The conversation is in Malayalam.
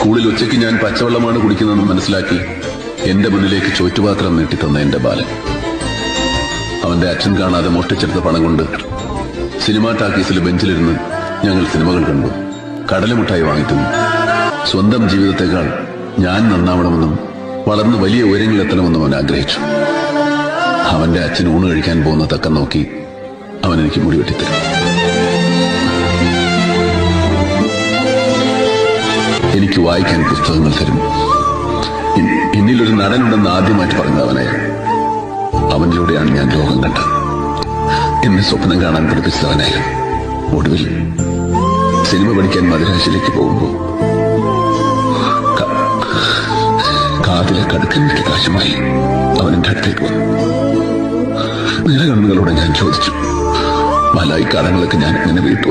സ്കൂളിൽ ഉച്ചയ്ക്ക് ഞാൻ പച്ചവെള്ളമാണ് കുടിക്കുന്നതെന്ന് മനസ്സിലാക്കി എന്റെ മുന്നിലേക്ക് ചോറ്റുപാത്രം നീട്ടിത്തന്ന എന്റെ ബാലൻ. അവന്റെ അച്ഛൻ കാണാതെ മോഷ്ടിച്ചെടുത്ത പണം കൊണ്ട് സിനിമാ ടാക്കീസിൽ ബെഞ്ചിലിരുന്ന് ഞങ്ങൾ സിനിമകൾ കണ്ടു. കടലമുട്ടായി വാങ്ങിത്തുന്നു. സ്വന്തം ജീവിതത്തെക്കാൾ ഞാൻ നന്നാവണമെന്നും വളർന്ന് വലിയ ഉയരങ്ങളിലെത്തണമെന്നും അവൻ ആഗ്രഹിച്ചു. അവന്റെ അച്ഛൻ ഊണ് കഴിക്കാൻ പോകുന്ന തക്കം നോക്കി അവൻ എനിക്ക് മുടി വെട്ടിത്തരും. എനിക്ക് വായിക്കാൻ പുസ്തകങ്ങൾ തരും. എന്നിലൊരു നടനുണ്ടെന്ന് ആദ്യമായിട്ട് പറഞ്ഞത് അവനായ അവനിലൂടെയാണ് ഞാൻ ലോകം കണ്ടത്. എന്നെ സ്വപ്നം കാണാൻ പഠിപ്പിച്ചവനെ അവനായിരുന്നു ഒടുവിൽ സിനിമ പഠിക്കാൻ മദ്രാശിലേക്ക് പോകുമ്പോൾ കാതിലെ കടുക്കൻ വിട്ട കാശുമായി അവൻ എന്റെ അടുത്തേക്ക് വന്നു. നിലകണ്ണുകളോടെ ഞാൻ ചോദിച്ചു മലായി കടങ്ങളൊക്കെ ഞാൻ ഇങ്ങനെ വീട്ടു?